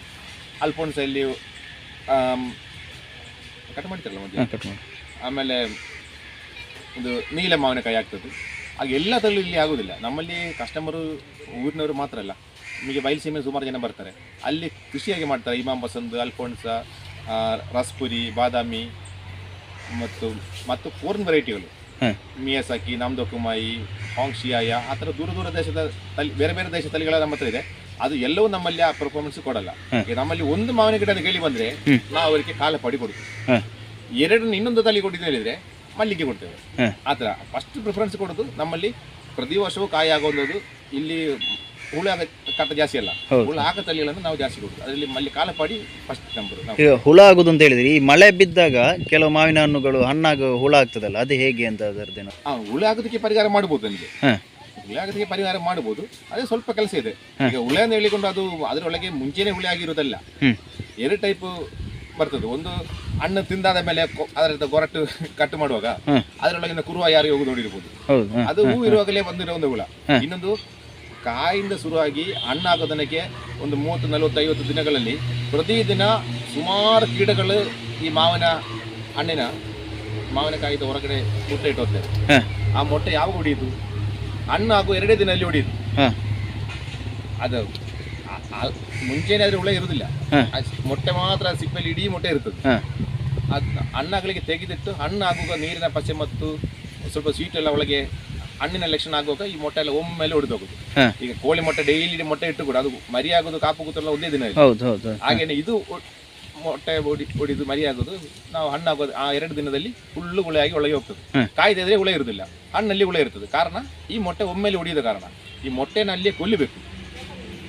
ಅಲ್ಫೋನ್ಸಲ್ಲಿ ಕಟ್ ಮಾಡ್ತಿರಲ್ಲ ಮಧ್ಯೆ? ಕಟ್ ಮಾಡಿ. ಆಮೇಲೆ ಇದು ನೀಲ ಮಾವಿನಕಾಯಿ ಆಗ್ತದೆ. ಹಾಗೆ ಎಲ್ಲ ತಳಿ ಇಲ್ಲಿ ಆಗೋದಿಲ್ಲ. ನಮ್ಮಲ್ಲಿ ಕಸ್ಟಮರು ಊರಿನವರು ಮಾತ್ರ ಅಲ್ಲ. ನಿಮಗೆ ಬಯಲುಸೀಮೆ ಸುಮಾರು ಜನ ಬರ್ತಾರೆ. ಅಲ್ಲಿ ಕೃಷಿಯಾಗಿ ಮಾಡ್ತಾರೆ. ಇಮಾಮ್ ಬಸಂದ್ ಅಲ್ಫೋನ್ಸ ರಸ್ಪುರಿ ಬಾದಾಮಿ ಮತ್ತು ಮತ್ತು ಫೋರ್ನ್ ವೆರೈಟಿಗಳು ಮಿಯಾಸಾಕಿ ನಾಮ್ದೋಕುಮಾಯಿ ಹಾಂಗ್ಶಿಯಾಯ ಆ ಥರ ದೂರ ದೂರ ದೇಶದ ತಲೆ ಬೇರೆ ಬೇರೆ ದೇಶದ ತಳಿಗಳ ನಮ್ಮ ಹತ್ರ ಇದೆ. ಅದು ಎಲ್ಲವೂ ನಮ್ಮಲ್ಲಿ ಆ ಪರ್ಫಾರ್ಮೆನ್ಸ್ ಕೊಡಲ್ಲ. ಈಗ ನಮ್ಮಲ್ಲಿ ಒಂದು ಮಾವಿನ ಗಿಡ ಕೇಳಿ ಬಂದ್ರೆ ನಾವು ಅವರಿಗೆ ಕಾಲ ಪಡಿ ಕೊಡ್ತೀವಿ. ಎರಡನ್ನ ಇನ್ನೊಂದು ತಲೆ ಕೊಟ್ಟಿದ್ದು ಹೇಳಿದ್ರೆ ಮಲ್ಲಿಗೆ ಕೊಡ್ತೇವೆ. ಆತರ ಫಸ್ಟ್ ಪ್ರಿಫರೆನ್ಸ್ ಕೊಡೋದು ನಮ್ಮಲ್ಲಿ ಪ್ರತಿ ವರ್ಷವೂ ಕಾಯಿ ಆಗೋದು ಇಲ್ಲಿ ಹುಳ ಆಗ ಕಟ್ಟ ಜಾಸ್ತಿ ಅಲ್ಲ. ಹುಳ ಹಾಕ ತಳಿಗಳನ್ನು ನಾವು ಜಾಸ್ತಿ ಕೊಡ್ತೀವಿ. ಅದರಲ್ಲಿ ಮಲ್ಲಿ ಕಾಲಪಾಡಿ ಫಸ್ಟ್ ನಂಬರ್ ಹುಳ ಆಗುದು ಅಂತ ಹೇಳಿದ್ರಿ ಈ ಮಳೆ ಬಿದ್ದಾಗ ಕೆಲವು ಮಾವಿನ ಹಣ್ಣುಗಳು ಹಣ್ಣಾಗ ಹುಳ ಆಗ್ತದಲ್ಲ ಅದು ಹೇಗೆ ಅಂತ ಅದರದ್ದೇನು? ಹುಳ ಆಗೋದಕ್ಕೆ ಪರಿಹಾರ ಮಾಡ್ಬೋದು ನನಗೆ ಹಾಂ ಅದಕ್ಕೆ ಆಗೋದಕ್ಕೆ ಪರಿಹಾರ ಮಾಡಬಹುದು ಅದೇ ಸ್ವಲ್ಪ ಕೆಲಸ ಇದೆ. ಈಗ ಹುಳೆಯನ್ನು ಅಂತ ಹೇಳಿಕೊಂಡು ಅದು ಅದರೊಳಗೆ ಮುಂಚೆನೆ ಹುಳಿ ಆಗಿರೋದಲ್ಲ. ಎರಡು ಟೈಪ್ ಬರ್ತದೆ. ಒಂದು ಹಣ್ಣು ತಿಂದಾದ ಮೇಲೆ ಅದರಿಂದ ಅದರ ಗೊರಟು ಕಟ್ ಮಾಡುವಾಗ. ಅದರೊಳಗಿನ ಕುರುವ ಯಾರು ಹೋಗಿ ನೋಡಿರ್ಬೋದು. ಅದು ಹೂ ಇರುವಾಗಲೇ ಬಂದಿರೋ ಒಂದು ಹುಳ. ಇನ್ನೊಂದು ಕಾಯಿಂದ ಶುರುವಾಗಿ ಹಣ್ಣಾಗೋದನಕ್ಕೆ ಒಂದು ಮೂವತ್ತು ನಲವತ್ತು ಐವತ್ತು ದಿನಗಳಲ್ಲಿ ಪ್ರತಿದಿನ ಸುಮಾರು ಕೀಟಗಳು ಈ ಮಾವಿನ ಹಣ್ಣಿನ ಮಾವಿನಕಾಯಿದ ಹೊರಗಡೆ ಮೊಟ್ಟೆ ಇಟ್ಟು ಹೋಗ್ತವೆ. ಆ ಮೊಟ್ಟೆ ಯಾವಾಗ ಹೊಡಿಯಿತು ಹಣ್ಣು ಹಾಗೂ ಎರಡೇ ದಿನದಲ್ಲಿ ಅಲ್ಲಿ ಹಾಂ. ಅದು ಆ- ಆ- ಮುಂಚೆನೇ ಆದ್ರೆ ಹುಳ ಇರುದಿಲ್ಲ. ಹಾಂ. ಮೊಟ್ಟೆ ಮಾತ್ರ ಸಿಪ್ಪಲ್ಲಿ ಇಡೀ ಮೊಟ್ಟೆ ಇರ್ತದೆ. ಹಾಂ. ಅದು ತೆಗೆದಿಟ್ಟು ಹಣ್ಣು ಆಗುವಾಗ ನೀರಿನ ಪಸೆ ಮತ್ತು ಸ್ವಲ್ಪ ಸ್ವೀಟ್ ಎಲ್ಲ ಒಳಗೆ ಹಣ್ಣಿನ ಲಕ್ಷಣ ಆಗುವಾಗ ಈ ಮೊಟ್ಟೆ ಎಲ್ಲ ಒಮ್ಮೆಲೆ ಹೊಡೆದು ಹೋಗುದು ಈಗ ಕೋಳಿ ಮೊಟ್ಟೆ ಡೈಲಿ ಮೊಟ್ಟೆ ಇಟ್ಟು ಕೂಡ ಅದು ಮರಿ ಆಗೋದು ಕಾಪು ಕೂತಲ್ಲ ಒಂದೇ ದಿನ ಇಲ್ಲ ಹೌದು ಹೌದು. ಹಾಗೇನೆ ಇದು ಒ- ಮೊಟ್ಟೆ ಒಡಿ ಮರಿ ಆಗೋದು ನಾವು ಹಣ್ಣಾಗೋದು ಆ ಎರಡು ದಿನದಲ್ಲಿ ಫುಲ್ಲು ಹುಳೆಯಾಗಿ ಒಳಗೆ ಹೋಗ್ತದೆ. ಹ್ಮ್. ಕಾಯ್ದಿದ್ರೆ ಹುಳ ಇರುವುದಿಲ್ಲ ಹಣ್ಣಲ್ಲಿ ಹುಳ ಇರ್ತದೆ. ಕಾರಣ ಈ ಮೊಟ್ಟೆ ಒಮ್ಮೆಲೆ ಒಡಿಯದ ಕಾರಣ. ಈ ಮೊಟ್ಟೆನ ಅಲ್ಲಿಯೇ ಕೊಲ್ಲಿಬೇಕು.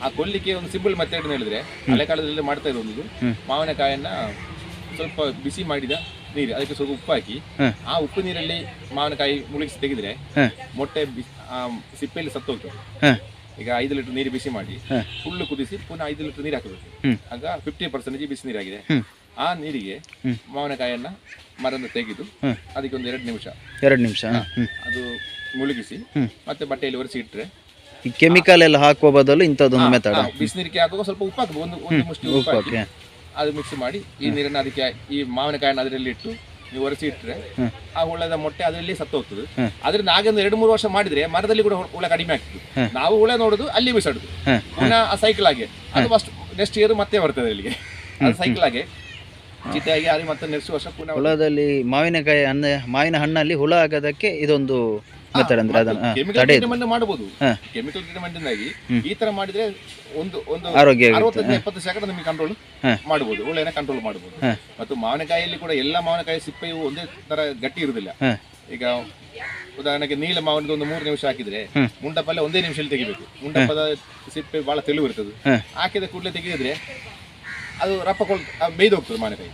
ಆ ಕೊಲ್ಲಿಕ್ಕೆ ಒಂದು ಸಿಂಪಲ್ ಮೆಥಡ್ ಹೇಳಿದ್ರೆ ಹಳೆ ಕಾಲದಲ್ಲಿ ಮಾಡ್ತಾ ಇರೋದು ಇದು. ಮಾವಿನಕಾಯನ್ನ ಸ್ವಲ್ಪ ಬಿಸಿ ಮಾಡಿದ ನೀರು ಅದಕ್ಕೆ ಸ್ವಲ್ಪ ಉಪ್ಪು ಹಾಕಿ ಆ ಉಪ್ಪು ನೀರಲ್ಲಿ ಮಾವಿನಕಾಯಿ ಮುಳುಗಿಸಿ ತೆಗೆದ್ರೆ ಮೊಟ್ಟೆ ಸಿಪ್ಪೆಯಲ್ಲಿ ಸತ್ತೋಗ್ತದೆ. ಈಗ ಐದು ಲೀಟರ್ ನೀರು ಬಿಸಿ ಮಾಡಿ ಫುಲ್ ಕುದಿಸಿ ಪುನಃ ಐದು ಲೀಟರ್ ನೀರು ಹಾಕಬೇಕು. ಆಗ ಫಿಫ್ಟಿ ಪರ್ಸೆಂಟೇಜ್ ಬಿಸಿ ನೀರಾಗಿದೆ. ಆ ನೀರಿಗೆ. ಮಾವಿನಕಾಯನ್ನ ಮರದ ತೆಗೆದು. ಅದಕ್ಕೆ ಒಂದು ಎರಡು ನಿಮಿಷ. ಎರಡು ನಿಮಿಷ ಅದು ಮುಳುಗಿಸಿ ಮತ್ತೆ ಬಟ್ಟೆಯಲ್ಲಿ ಒರೆಸಿ ಇಟ್ಟರೆ ಈ ಕೆಮಿಕಲ್ ಎಲ್ಲ ಹಾಕುವ ಬದಲು ಇಂಥದ್ದೊಂದು ಮೆಥಡ್ ಬಿಸಿನೀರಿಗೆ ಹಾಕುವಾಗ ಸ್ವಲ್ಪ ಉಪ್ಪು ಹಾಕಬೇಕು ಒಂದು ಒಂದು ಮುಷ್ಟಿ ಉಪ್ಪು ಹಾಕಿ ಅದು ಮಿಕ್ಸ್ ಮಾಡಿ ಈ ನೀರನ್ನು ಅದಕ್ಕೆ ಈ ಮಾವಿನಕಾಯನ್ನ ಅದರಲ್ಲಿ ಇಟ್ಟು ನೀವು ಒರೆಸಿ ಇಟ್ಟರೆ ಆ ಹುಳದ ಮೊಟ್ಟೆ ಅದರಲ್ಲಿ ಸತ್ತು ಹೋಗ್ತದೆ. ಆದ್ರೆ ನಾಗಿಂದ ಎರಡು ಮೂರು ವರ್ಷ ಮಾಡಿದ್ರೆ ಮರದಲ್ಲಿ ಕೂಡ ಹುಳ ಕಡಿಮೆ ಆಗ್ತದೆ. ನಾವು ಹುಳ ನೋಡುದು ಅಲ್ಲಿ ಬಿಸಾಡುದು. ಪುನಃ ಆ ಸೈಕಲ್ ಆಗಿ. ಅದು ಫಸ್ಟ್ ನೆಕ್ಸ್ಟ್ ಇಯರ್ ಮತ್ತೆ ಬರ್ತದೆ ಅಲ್ಲಿಗೆ. ಅದು ಸೈಕಲ್ ಆಗಿ. ಅಲ್ಲಿ ಮತ್ತೆ ನೆಕ್ಸ್ಟ್ ವರ್ಷ ಪುನಃ ಹುಳದಲ್ಲಿ ಮಾವಿನಕಾಯಿ ಅಂದ್ರೆ ಮಾವಿನ ಹಣ್ಣಲ್ಲಿ ಹುಳ ಆಗೋದಕ್ಕೆ ಇದೊಂದು ಮೆಥಡ್ ಅಂದ್ರೆ ಅದನ್ನ ಕೆಮಿಕಲ್ ಟ್ರೀಟ್ಮೆಂಟ್ ಮಾಡಬಹುದು ಹಾ. ಕೆಮಿಕಲ್ ಟ್ರೀಟ್ಮೆಂಟ್ ಇಂದಾಗಿ ಈ ತರ ಮಾಡಿದ್ರೆ ಒಂದು ಒಂದು ಆರೋಗ್ಯ ಆಗುತ್ತೆ. ಅರವತ್ತರಿಂದ ಎಪ್ಪತ್ತು ಸೆಕೆಂಡ್ ನಿಮಗೆ ಕಂಟ್ರೋಲ್ ಹಾ. ಮಾಡಬಹುದು ಹುಳನ ಕಂಟ್ರೋಲ್ ಮಾಡಬಹುದು ಹಾ. ಮತ್ತು ಮಾವಿನಕಾಯಿಯಲ್ಲಿ ಕೂಡ ಎಲ್ಲ ಮಾವಿನಕಾಯಿ ಸಿಪ್ಪೆಯು ಒಂದೇ ತರ ಗಟ್ಟಿ ಇರುದಿಲ್ಲ ಹಾ. ಈಗ ಉದಾಹರಣೆಗೆ ನೀಲ ಮಾವಿನದು ಒಂದು ಮೂರು ನಿಮಿಷ ಹಾಕಿದ್ರೆ ಹ್ಮ್. ಮುಂಡಪ್ಪಲ್ಲ ಒಂದೇ ನಿಮಿಷದಲ್ಲಿ ತೆಗಿಬೇಕು ಮುಂಡಪ್ಪದ ಸಿಪ್ಪೆ ಬಹಳ ತೆಳು ಇರ್ತದೆ ಹಾ. ಹಾಕಿದ ಕೂಡಲೇ ತೆಗೆದಿದ್ರೆ ಅದು ರಪ್ಪ ಕೊಳ್ ಬೇಯ್ದು ಹೋಗ್ತದೆ ಮಾವಿನಕಾಯಿ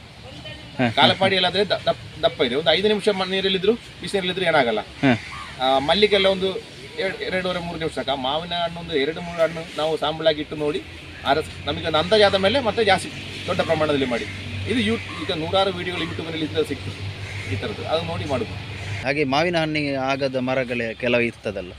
ಹಾ. ಕಾಲಪಾಡಿ ಎಲ್ಲಾದ್ರೆ ದ- ದಪ್ಪ- ದಪ್ಪ ಇದೆ ಒಂದು ಐದು ನಿಮಿಷ ಮ- ನೀರಲ್ಲಿದ್ರು ಬಿಸಿನೀರಲ್ಲಿದ್ರು ಏನಾಗಲ್ಲ ಹಾ. ಮಲ್ಲಿಗೆಲ್ಲ ಒಂದು ಎರಡು ಎರಡೂವರೆ ಮೂರು ನಿಮಿಷ ಸಾಕ. ಮಾವಿನ ಹಣ್ಣು ಒಂದು ಎರಡು ಮೂರು ಹಣ್ಣು ನಾವು ಸಾಂಬಳಾಗಿ ಇಟ್ಟು ನೋಡಿ ಅರಸ್ ನಮಗೆ ಒಂದು ಅಂದಾಜಾದ ಮೇಲೆ ಮತ್ತೆ ಜಾಸ್ತಿ ದೊಡ್ಡ ಪ್ರಮಾಣದಲ್ಲಿ ಮಾಡಿ. ಇದು ಯೂ ಈಗ ನೂರಾರು ವಿಡಿಯೋಗಳು ಯೂಟ್ಯೂಬ್ನಲ್ಲಿ ಇದ್ದರೆ ಸಿಗ್ತದೆ ಈ ಥರದ್ದು. ಅದು ನೋಡಿ ಮಾಡುದು. ಹಾಗೆ ಮಾವಿನ ಹಣ್ಣಿಗೆ ಆಗದ ಮರಗಳೇ ಕೆಲವು ಇರ್ತದಲ್ಲ.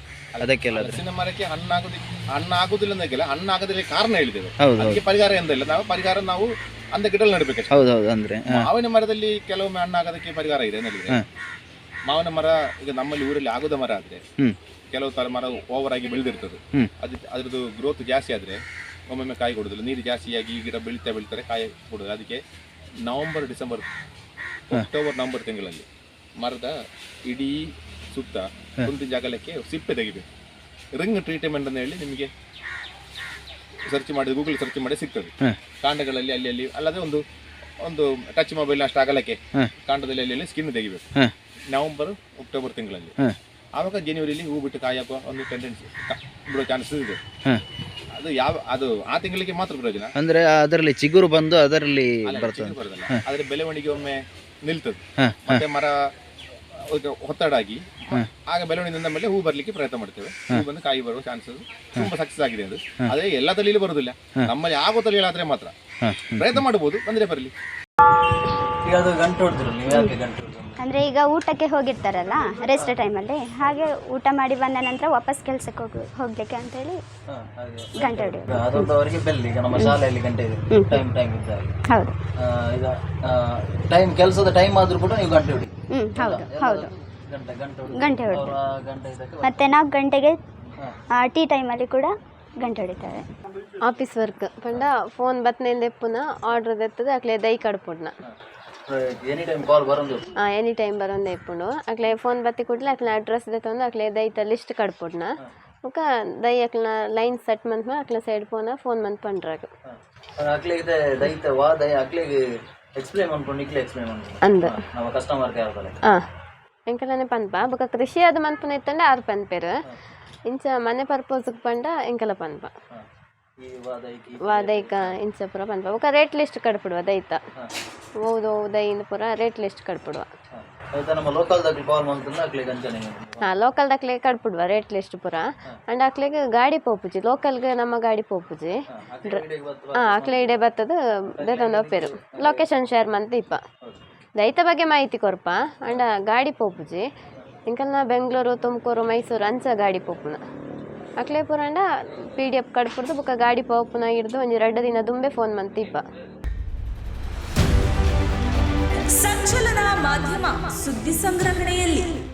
ಅದಕ್ಕೆಲ್ಲ ಹಸಿನ ಮರಕ್ಕೆ ಹಣ್ಣಾಗುದಿಲ್ಲ ಹಣ್ಣಾಗೋದಿಲ್ಲ ಅಂದಾಗೆಲ್ಲ ಹಣ್ಣಾಗದಿಲ್ಲ ಕಾರಣ ಹೇಳಿದ್ದೇವೆ. ಅದಕ್ಕೆ ಪರಿಹಾರ ಎಂದಿಲ್ಲ ನಾವು ಪರಿಹಾರ ನಾವು ಅಂದ ಗಿಡಲ್ಲಿ ನಡಬೇಕು ಹೌದೌದು ಹೌದು ಅಂದ್ರೆ ಮಾವಿನ ಮರದಲ್ಲಿ ಕೆಲವೊಮ್ಮೆ ಹಣ್ಣಾಗೋದಕ್ಕೆ ಪರಿಹಾರ ಇದೆ. ಮಾವಿನ ಮರ ಈಗ ನಮ್ಮಲ್ಲಿ ಊರಲ್ಲಿ ಆಗುದ ಮರ ಆದ್ರೆ ಕೆಲವು ತರ ಮರ ಓವರ್ ಆಗಿ ಬೆಳೆದಿರ್ತದೆ. ಅದು ಅದ್ರದ್ದು ಗ್ರೋತ್ ಜಾಸ್ತಿ ಆದ್ರೆ ಒಮ್ಮೊಮ್ಮೆ ಕಾಯಿ ಕೊಡುದಿಲ್ಲ. ನೀರು ಜಾಸ್ತಿಯಾಗಿ ಈ ಗಿಡ ಬೆಳೀತಾ ಬೆಳೀತಾರೆ ಕಾಯಿ ಕೊಡುದು ಅದಕ್ಕೆ ನವೆಂಬರ್ ಡಿಸೆಂಬರ್ ಅಕ್ಟೋಬರ್ ನವೆಂಬರ್ ತಿಂಗಳಲ್ಲಿ ಮರದ ಇಡೀ ಸುತ್ತ ಒಂದು ಜಾಗಲಕ್ಕೆ ಸಿಪ್ಪೆ ತೆಗಿಬೇಕು. ರಿಂಗ್ ಟ್ರೀಟ್ಮೆಂಟ್ ಅಂತ ಹೇಳಿ ನಿಮಗೆ ಸರ್ಚ್ ಮಾಡಿ ಗೂಗಲ್ ಸರ್ಚ್ ಮಾಡಿ ಸಿಗ್ತದೆ. ಕಾಂಡಗಳಲ್ಲಿ ಅಲ್ಲಿ ಅಲ್ಲಿ ಅಲ್ಲದೆ ಒಂದು ಒಂದು ಟಚ್ ಮೊಬೈಲ್ ಅಷ್ಟು ಆಗಲಕ್ಕೆ ಕಾಂಡದಲ್ಲಿ ಅಲ್ಲಿ ಸ್ಕಿನ್ ತೆಗಿಬೇಕು. ನವೆಂಬರ್ ಅಕ್ಟೋಬರ್ ತಿಂಗಳಲ್ಲಿ. ಆವಾಗ ಜನವರಿಲಿ ಹೂ ಬಿಟ್ಟು ಕಾಯಕ ಒಂದು ಟೆಂಡೆನ್ಸಿ ಬಿಡೋ ಚಾನ್ಸಸ್ ಇದೆ. ಅದು ಯಾವ ಅದು ಆ ತಿಂಗಳಿಗೆ ಮಾತ್ರ ಪ್ರಯೋಜನ ಅಂದ್ರೆ ಅದರಲ್ಲಿ ಚಿಗುರು ಬಂದು ಅದರಲ್ಲಿ ಬರ್ತದೆ. ಆದ್ರೆ ಬೆಳವಣಿಗೆ ಒಮ್ಮೆ ನಿಲ್ತದೆ. ಮತ್ತೆ ಮರ ಒತ್ತಡಾಗಿ. ಆಗ ಬೆಳವಣಿಗೆ ಮೇಲೆ ಹೂ ಬರ್ಲಿಕ್ಕೆ ಪ್ರಯತ್ನ ಮಾಡ್ತೇವೆ. ಹೂ. ಬಂದು ಕಾಯಿ ಬರುವ ಚಾನ್ಸಸ್ ತುಂಬಾ ಸಕ್ಸಸ್ ಆಗಿದೆ ಅದು. ಆದ್ರೆ ಎಲ್ಲ ತಳಿಯಲ್ಲಿ ಬರುದಿಲ್ಲ ನಮ್ಮಲ್ಲಿ ಆಗೋ ತಳಿಗಳಾದ್ರೆ ಮಾತ್ರ. ಪ್ರಯತ್ನ ಮಾಡಬಹುದು ಬಂದ್ರೆ ಬರಲಿ. ಈಗ ಅದು ಗಂಟು ಹೊಡೆದ್ರು ನೀವು ಯಾಕೆ ಗಂಟು ಹೊಡೆದ್ರು? ಅಂದರೆ ಈಗ ಊಟಕ್ಕೆ ಹೋಗಿರ್ತಾರಲ್ಲ ರೆಸ್ಟ್ ಟೈಮಲ್ಲಿ ಹಾಗೆ ಊಟ ಮಾಡಿ ಬಂದ ನಂತರ ವಾಪಸ್ ಕೆಲಸಕ್ಕೆ ಹೋಗಿ ಹೋಗ್ಲಿಕ್ಕೆ ಗಂಟೆ ಹೊಡೆಯೋದು. ಬೆಲ್ ಈಗ ನಮ್ಮ ಶಾಲೆಯಲ್ಲಿ ಗಂಟೆ ಇದೆ. ಟೈಮ್ ಟೈಮ್ ಹೌದು. ಈಗ ಟೈಮ್ ಕೆಲಸದ ಟೈಮ್ ಆದ್ರೂ ಕೂಡ ನೀವು ಗಂಟೆ ಹೊಡಿ ಹ್ಞೂ ಹೌದು ಹೌದು. ಗಂಟೆ ಹೊಡಿತಾರೆ ಮತ್ತೆ ನಾಲ್ಕು ಗಂಟೆಗೆ ಟೀ ಟೈಮಲ್ಲಿ ಕೂಡ ಗಂಟೆ ಹೊಡಿತಾರೆ ಆಫೀಸ್ ವರ್ಕ್ ಪಂಡ ಫೋನ್ ಬತ್ತನೆಯಿಂದ ಎಪ್ಪುನ ಆರ್ಡರ್ ಎತ್ತದೆ ಅಕ್ಲೆ ದೈ ಕಡ್ಪುಡ್ನ. ಎನಿ ಟೈಮ್ ಕಾಲ್ ಬರೋದು. ಎನಿ ಟೈಮ್ ಬರೋಂದು ಎಪ್ಪುಂಡು ಅಕ್ಲೆ ಫೋನ್ ಬತ್ತಿ ಕೂಡಲೇ ಅಕ್ಲೆ ಅಡ್ರೆಸ್ ತಂದು ಅಕ್ಲೆ ದೈತ ಲಿಸ್ಟ್ ಕಡ್ಪುಡ್ನ. ಮುಖ ದೈ ಅಕ್ಲ ಲೈನ್ ಸೆಟ್ ಮಂತ್ ಅಕ್ಲ ಸೈಡ್ ಫೋನ ಫೋನ್ ಮಂತ್ ಪಂಡ್ರಾಗ. ಅಕ್ಲೆ ದೈತ ವಾ ದೈ ಅಕ್ಲಿಗೆ ಎಕ್ಸ್ಪ್ಲೇನ್ ಮಾಡ್ಕೊಂಡು ಇಕ್ಲೆ ಎಕ್ಸ್ಪ್ಲೇನ್ ಮಾಡ್ಕೊಂಡು ಅಂದ. ನಮ್ಮ ಕಸ್ಟಮರ್ ಕೇರ್ ಬಲೆ ಹಾಂ ಎಂಕಲನೆ ಪನ್ಪ ಬೊಕ ಕೃಷಿ ಅದು ಮನ್ಪುನ ಇತ್ತಂಡ ಆರು ಪನ್ಪೇರು ಇಂಚ ಮನೆ ಪರ್ಪೋಸ್ಗೆ ಪಂಡ ಎಂಕಲ ಪನ್ಪ ವಾದೈಕ ಇಂಚ ಪೂರ ಪನ್ಪ ಬೊಕ ರೇಟ್ ಲಿಸ್ಟ್ ಕಡ್ಪಿಡುವ ದೈತ. ಹೌದು ದೈಯಿಂದ ಪೂರ ರೇಟ್ ಲಿಸ್ಟ್ ಕಡ್ಪುಡುವ ಆಯ್ತಾ ನಮ್ಮ ಲೋಕಲ್ದಾಗ ಕಾಲ್ ಮಾಡ್ತಂದ್ರೆ ಅಕ್ಲಿಗೆ ಅಂಚನೆ ಹಾಂ ಲೋಕಲ್ ದಾಖಲೆ ಕಡ್ಪುಡುವ ರೇಟ್ ಲಿಸ್ಟ್ ಪೂರ. ಅಂಡ್ ಅಕ್ಲೆಗೆ ಗಾಡಿ ಪೋಪುಜಿ ಲೋಕಲ್ಗೆ ನಮ್ಮ ಗಾಡಿ ಪೋಪುಜಿ. ಹಾಂ ಅಕ್ಲೆ ಇಡೆ ಬರ್ತದ. ಬೇತೊಂದು ಒಪ್ಪೇರು. ಲೊಕೇಶನ್ ಶೇರ್ ಮಂತ್ ಇಪ್ಪ ದೈತ ಬಗ್ಗೆ ಮಾಹಿತಿ ಕೊರ್ಪ ಅಂಡ ಗಾಡಿ ಪೋಪುಜಿ ಇಂಕಲ್ನ ಬೆಂಗಳೂರು ತುಮಕೂರು ಮೈಸೂರು ಅಂಚ ಗಾಡಿ ಪೋಪುನ. ಅಕ್ಲೆ ಪೂರಂಡ ಪಿ ಡಿ ಎಫ್ ಕಡ್ಪುರ್ದು ಬುಕ್ಕ ಗಾಡಿ ಪೋಪುನ ಹಿಡ್ದು ಒಂಜಿ ಎರಡು ದಿನ ದುಂಬೆ ಫೋನ್ ಮಂತ್ ಇಪ್ಪ ಸಂಚಲನ ಮಾಧ್ಯಮ ಸುದ್ದಿ ಸಂಗ್ರಹಣೆಯಲ್ಲಿ.